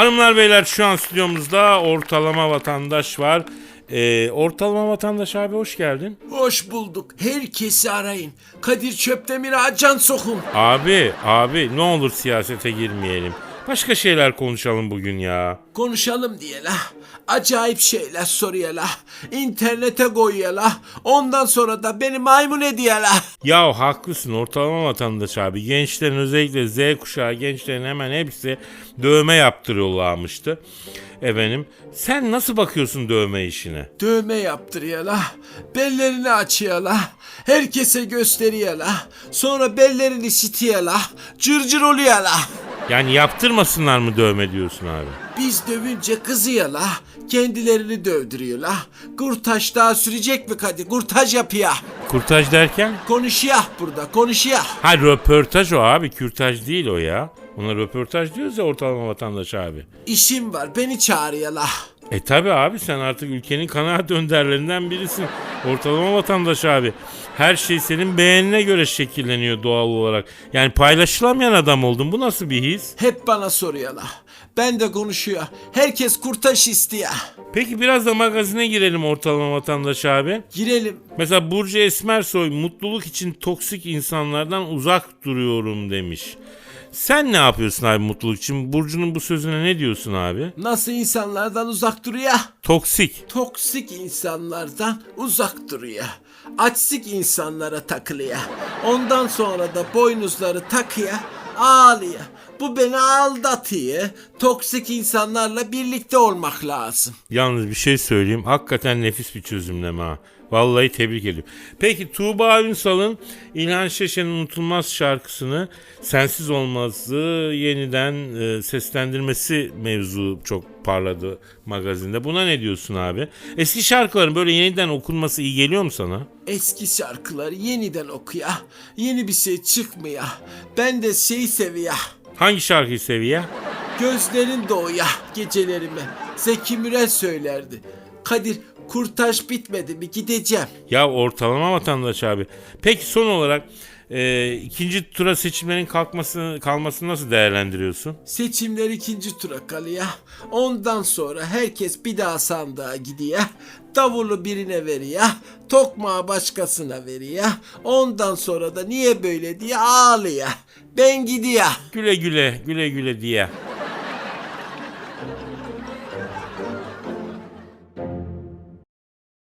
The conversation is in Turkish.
Hanımlar beyler şu an stüdyomuzda ortalama vatandaş var. Ee, ortalama vatandaş abi hoş geldin. Hoş bulduk. Herkesi arayın. Kadir Çöpdemir'e acan sokun. Abi abi ne olur siyasete girmeyelim. Başka şeyler konuşalım bugün ya. Konuşalım diye la. Acayip şeyler soruyor la. İnternete koyuyor la. Ondan sonra da beni maymun ediyor la. Ya haklısın ortalama vatandaş abi. Gençlerin özellikle Z kuşağı gençlerin hemen hepsi dövme yaptırıyorlarmıştı. Efendim sen nasıl bakıyorsun dövme işine? Dövme yaptırıyor la. Bellerini açıyor la. Herkese gösteriyor la. Sonra bellerini sitiyor la. Cırcır oluyor la. Yani yaptırmasınlar mı dövme diyorsun abi? Biz dövünce kızıyor la. Kendilerini dövdürüyor la. Kurtaş daha sürecek mi Kadir? Kurtaş yapıyor. Kurtaj derken? Konuşuyor burada konuşuyor. Ha röportaj o abi kürtaj değil o ya. Ona röportaj diyoruz ya ortalama vatandaş abi. İşim var beni çağırıyor la. E tabi abi sen artık ülkenin kanaat önderlerinden birisin. Ortalama vatandaş abi. Her şey senin beğenine göre şekilleniyor doğal olarak. Yani paylaşılamayan adam oldun. Bu nasıl bir his? Hep bana soruyor la. Ben de konuşuyor. Herkes kurtaş istiyor. Peki biraz da magazine girelim ortalama vatandaş abi. Girelim. Mesela Burcu Esmersoy mutluluk için toksik insanlardan uzak duruyorum demiş. Sen ne yapıyorsun abi mutluluk için? Burcu'nun bu sözüne ne diyorsun abi? Nasıl insanlardan uzak duruyor? Toksik. Toksik insanlardan uzak duruyor. Açsık insanlara takılıyor. Ondan sonra da boynuzları takıyor, ağlıyor. Bu beni aldatıyor. Toksik insanlarla birlikte olmak lazım. Yalnız bir şey söyleyeyim. Hakikaten nefis bir çözümleme ha. Vallahi tebrik ediyorum. Peki Tuğba Ünsal'ın İlhan Şeşen'in unutulmaz şarkısını Sensiz Olmaz'ı yeniden e, seslendirmesi mevzu çok parladı magazinde. Buna ne diyorsun abi? Eski şarkıların böyle yeniden okunması iyi geliyor mu sana? Eski şarkıları yeniden okuyor. Yeni bir şey çıkmıyor. Ben de şey seviyor. Hangi şarkıyı seviye? Gözlerin doğuya gecelerime. Zeki Müren söylerdi. Kadir kurtaş bitmedi mi gideceğim. Ya ortalama vatandaş abi. Peki son olarak e, ikinci tura seçimlerin kalkması, kalmasını nasıl değerlendiriyorsun? Seçimler ikinci tura kalıyor. Ondan sonra herkes bir daha sandığa gidiyor. Davulu birine veriyor. Tokmağı başkasına veriyor. Ondan sonra da niye böyle diye ağlıyor. Ben gidiyor. Güle güle, güle güle diye.